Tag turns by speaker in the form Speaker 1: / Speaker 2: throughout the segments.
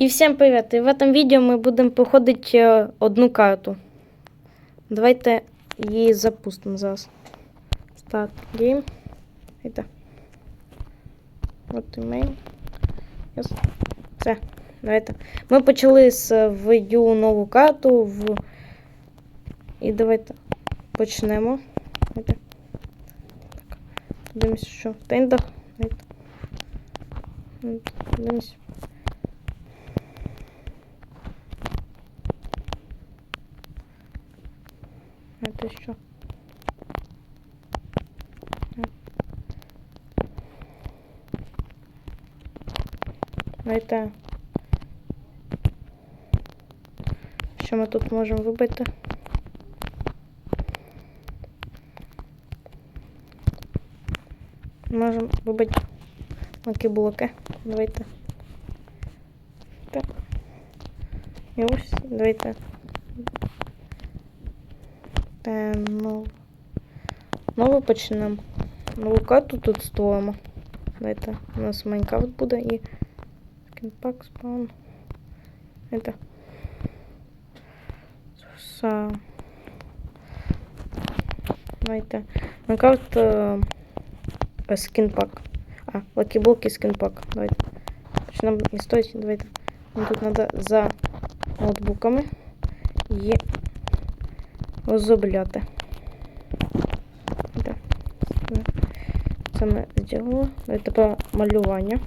Speaker 1: И всем привет! И в этом видео мы будем проходить е, одну карту. Давайте її запустимо зараз. Start game. Это. От email. Yes. Все. Давайте. Ми почали з введю нову карту в. І давайте почнемо. Давайте. Так. Подивимося, що в тендах. Давайте. М, Подивимося. Это что? Это... Що ми тут можемо вибити? Можемо вибити блоки. Давайте. Так. І ось, давайте. Та, ну, нову почнемо. Нову карту тут створимо. Давайте. У нас Майнкрафт буде і скінпак спаун. Это. Са. Давайте. Майнкрафт е, е, скінпак. А, лакіблоки скінпак. Давайте. Почнемо не стоїть. Давайте. Нам тут треба за ноутбуками. Є озобляти. Так. Це ми зробили. Давайте тепер малювання.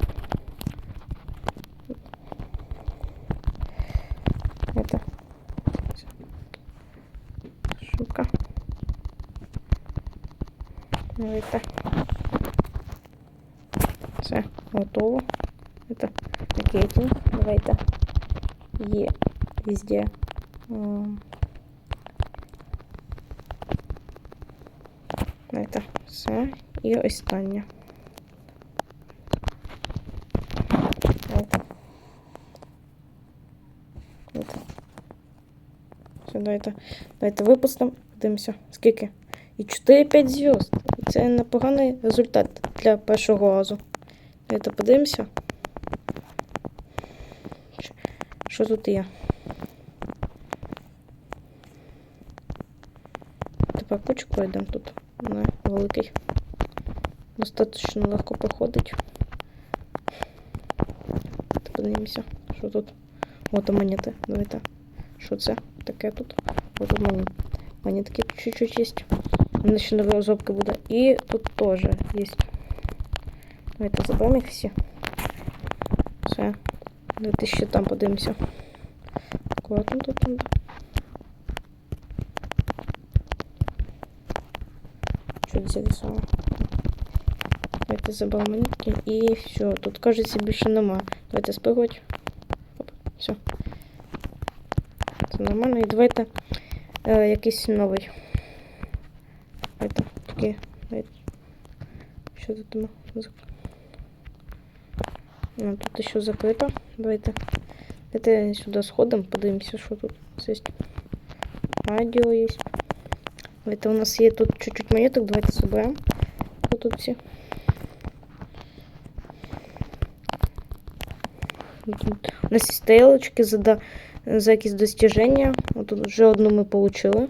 Speaker 1: Это. Шутка. Давайте. Все, готово. Это маркетинг. Давайте. Є везде. м, Это все. І останнє. Это. Это. Все, давайте. Давайте випустимо. Дивимося. Скільки? І 4-5 зв'язд. І це непоганий результат для першого разу. Давайте подивимося. Що- Що тут є? Тепер кучку йдемо тут. Не, великий. Достатньо легко проходить. Давайте Подивимося, що тут. От монети. Давайте. Що це таке тут? От тут мон- монетки чуть-чуть є. Вони ще нова розробка буде. І тут теж є. Давайте заберемо їх всі. Все. Давайте ще там подивимося. Аккуратно тут. Там. Давайте заберемо монетки. І все. Тут кажеться більше нема. Давайте спригувати. Оп, все. Це нормально. І давайте е, якийсь новий. Давайте такі. Давайте. Що тут нема? Ну, тут ще закрито. Давайте. Давайте сюди сходимо, подивимося, що тут є. Радіо є. Давайте у нас є тут чуть-чуть монеток, давайте соберемо. Тут всі? Тут У нас є стрілочки за, за якісь достіження. От тут вже одну ми отримали.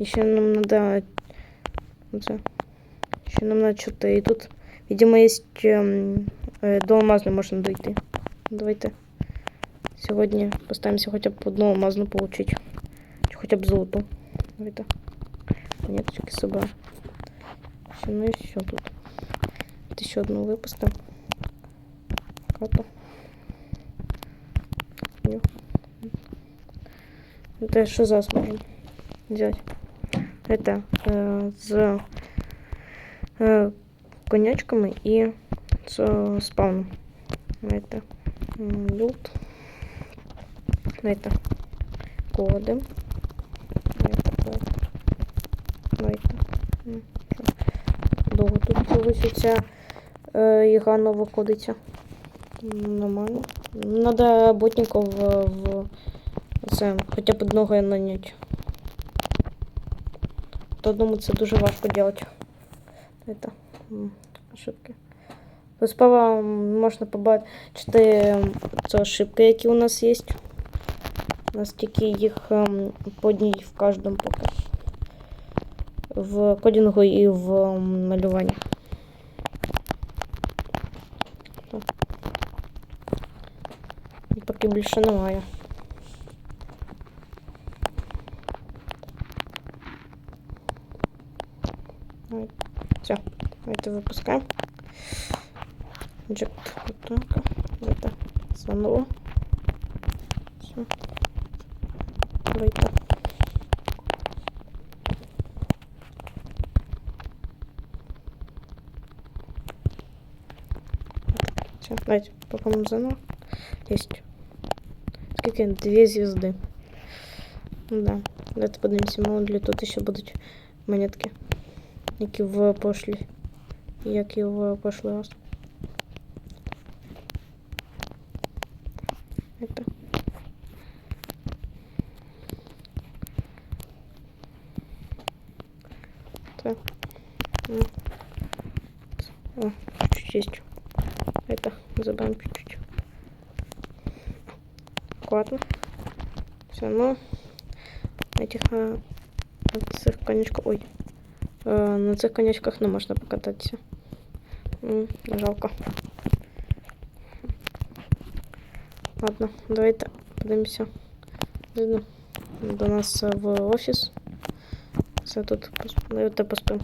Speaker 1: І ще нам треба. Оце. Ще нам треба 4. І тут, видимо, є ем, е, до алмазної можна дойти. Давайте сьогодні постараємося хоча б одну алмазну. Чи хоча б золоту. Давайте. Монеточки собрав. Ще, ну і все тут. Давайте ще одну випустимо. Карту. Ні. Это що зараз можемо взяти? Это е, з е, конячками і з е, спауном. Это м, лют. Это коди. Довго тут виситься е, ігра нова ходиться. Нормально. Надо работников в, в це хоча б одного нанять. То одному це дуже важко делать. Это ошибки. Справа можна побачити це ошибки, які у нас є. У нас тільки їх по одній в кожному поки. В кодінгу і в ем, малюванні. Так. І Поки більше немає. Ой, Все, давайте випускаємо. Джек, так, давайте заново. Все. Давайте. Все, давайте попробуем заново. Есть. Скільки? Дві звезди. Ну Да. Давайте подивимося, мало ли тут ще будуть монетки. Які в пошлі. Як і в прошлый раз. Это. Так. Ну. О, чуть-чуть есть. Это забавим чуть-чуть. Аккуратно. Все, ну этих а, цих конячках. Ой. Е, на цих конячках не можна покататися. М, Жалко. Ладно, давайте подивимося. Зайдемо До нас в офіс. Все тут давайте поспимо.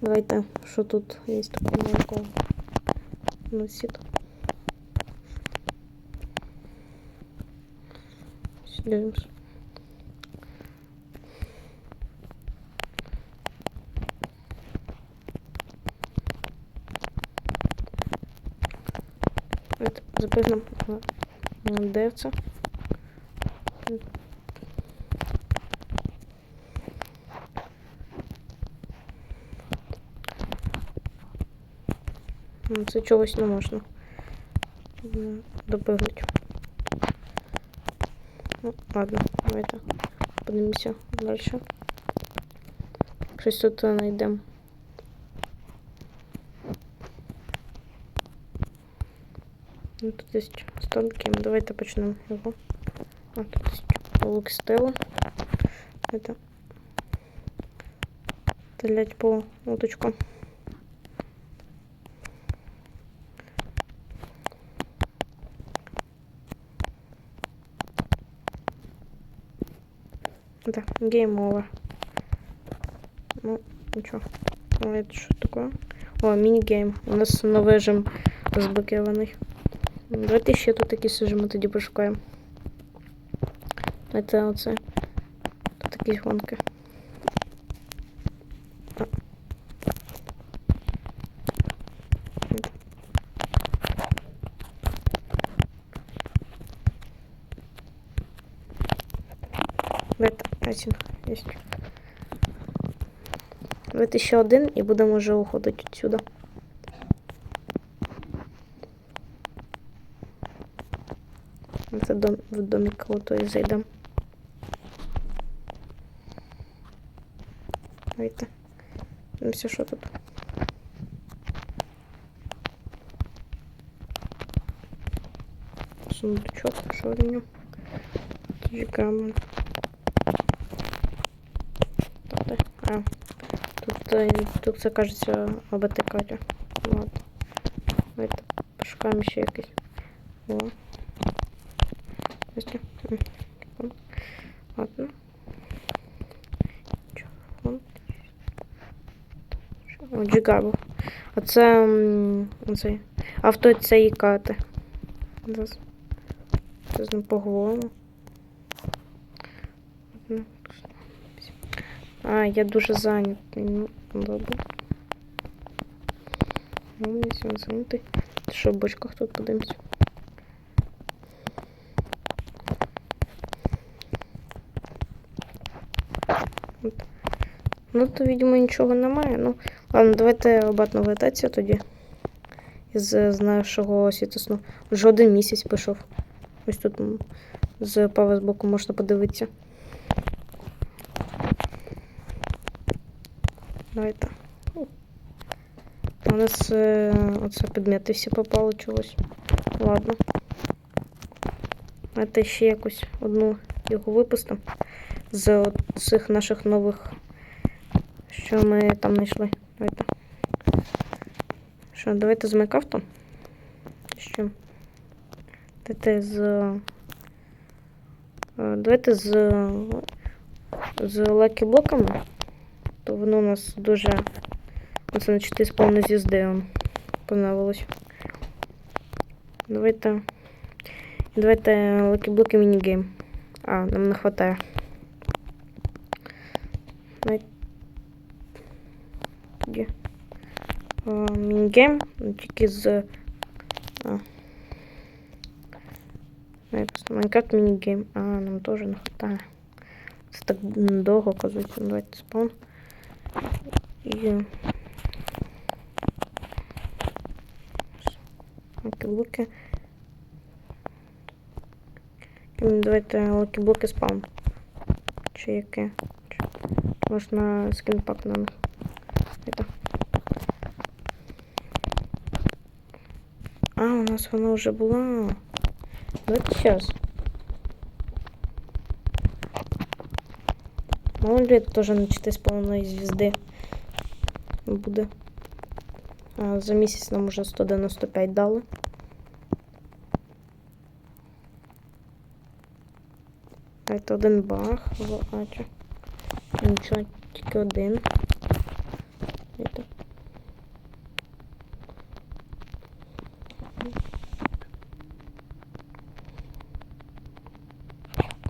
Speaker 1: Давайте, що тут є такого маленького. Ну, сіт. Дивимось. Давайте запрыгнем Це чогось не можна м, допрыгнути. Ну, ладно, давайте подивимося далі. Щось тут знайдемо. Ну, тут есть станки. Давайте почнемо його. А, тут есть лук стела. Это стрелять по уточку. Да, гейм овер. Ну, ничего. А это что такое? О, мини-гейм. У нас новий режим розблокований. Давайте ще тут якісь режими тоді пошукаємо. Це оце. Тут такі гонки. Давайте один есть. Давайте ще один і будемо вже уходити відсюди. Це дом, в домик кого-то і зайдемо. Давайте. Дивимося, що тут. Сундучок, що в А, тут, е, тут це кажеться АБТ Катя. Ладно. Давайте пошукаємо ще якийсь. О. М, Ладно. О, Джигабо. А це м, оцей. Авто цієї кати. Зараз. Це з поговоримо. А, я дуже зайнятий. Ну, добре. Ну, якщо він зайнятий. Що в бочках тут. От. Ну, то, видимо, нічого немає. Ну, ладно, давайте обратно вертатися тоді. Із з нашого світосну. Вже один місяць пішов. Ось тут з правого боку можна подивитися. Давайте. У нас е, оце предмети всі попали чогось. Ладно. Це ще якусь одну його випустимо з цих наших нових, що ми там знайшли. Давайте. Що, давайте з Майкрафтом? Що? Давайте з. е, Давайте з. З лакі-блоками. То воно у нас дуже. Оце на 4,5 звізди он понравилось. Давайте. Давайте лакі-блоки мінігейм. А, нам не хватає. Давай- Тоді. А, Мінігейм, ну, тільки з. А. Давай просто Майнкрафт мінігейм. А, нам теж не хватає. Це так м, довго, оказується. Ну, Давайте спаун. І... Лакі-блоки. М, Давайте лакі-блоки спаун. Чи яке? Чи- Можна скінпак на них. Это. А, у нас вона вже була. Давайте сейчас. Мало ли это тоже на 4,5 звезди буде. А, за місяць нам уже 195 дали. А це один баг в Ачі. Нічого, тільки один. Это.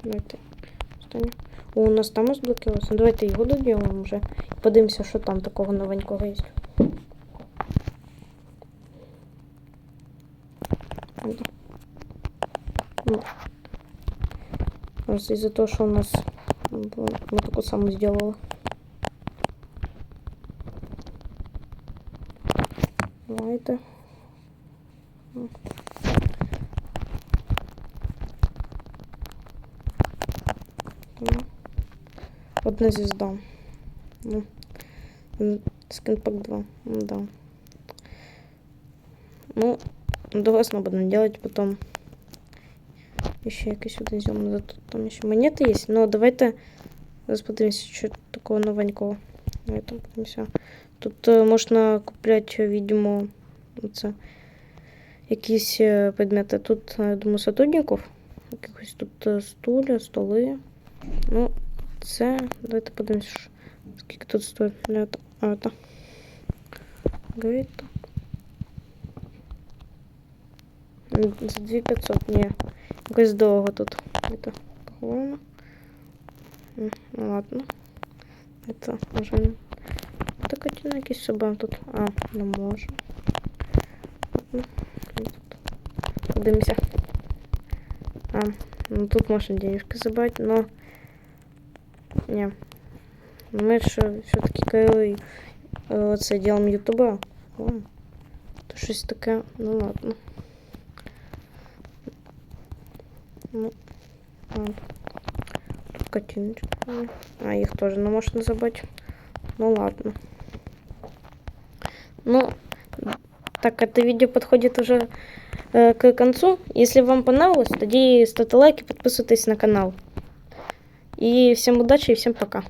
Speaker 1: Давайте. Останнє. О, у нас там розблокувалося. Ну, Давайте його доділимо вже. Подивимося, що там такого новенького є. Ну. Ну. Просто из-за того, что у нас было- мы такую самую сделала. Давайте. М. Ну. Одна звезда. Ну. Скинпак 2. Ну, да. Ну, довесно будем делать потом. Еще якийсь один зйом назад. Там ще монети є. Ну, давайте зараз подивимося, що такого новенького. Давайте подивимося. Тут е, можна купляти, видимо, це якісь е, предмети. Тут, е, я думаю, сотрудників. Якихось тут стуля, столи. Ну, це. Давайте подивимося, що- скільки тут стоїть. Ну, це- А, це. Говорить. М, За 2500, ні. Якось довго тут. Это поховано. М, Ну ладно. Это вже не. Так хотіла якісь собак тут. А, не можу. Ладно. І тут. Подивимося. А, ну тут можна денежки забрати, но. не. Ми ж все-таки коли е, це ділом ютуба. То щось таке. Ну ладно. Ну, ладно. Тут котиночка. А, их тоже не можно забыть. Ну ладно. Ну, так, это видео подходит уже э, к концу. Если вам понравилось, тогда ставьте лайки, подписывайтесь на канал. И всем удачи и всем пока.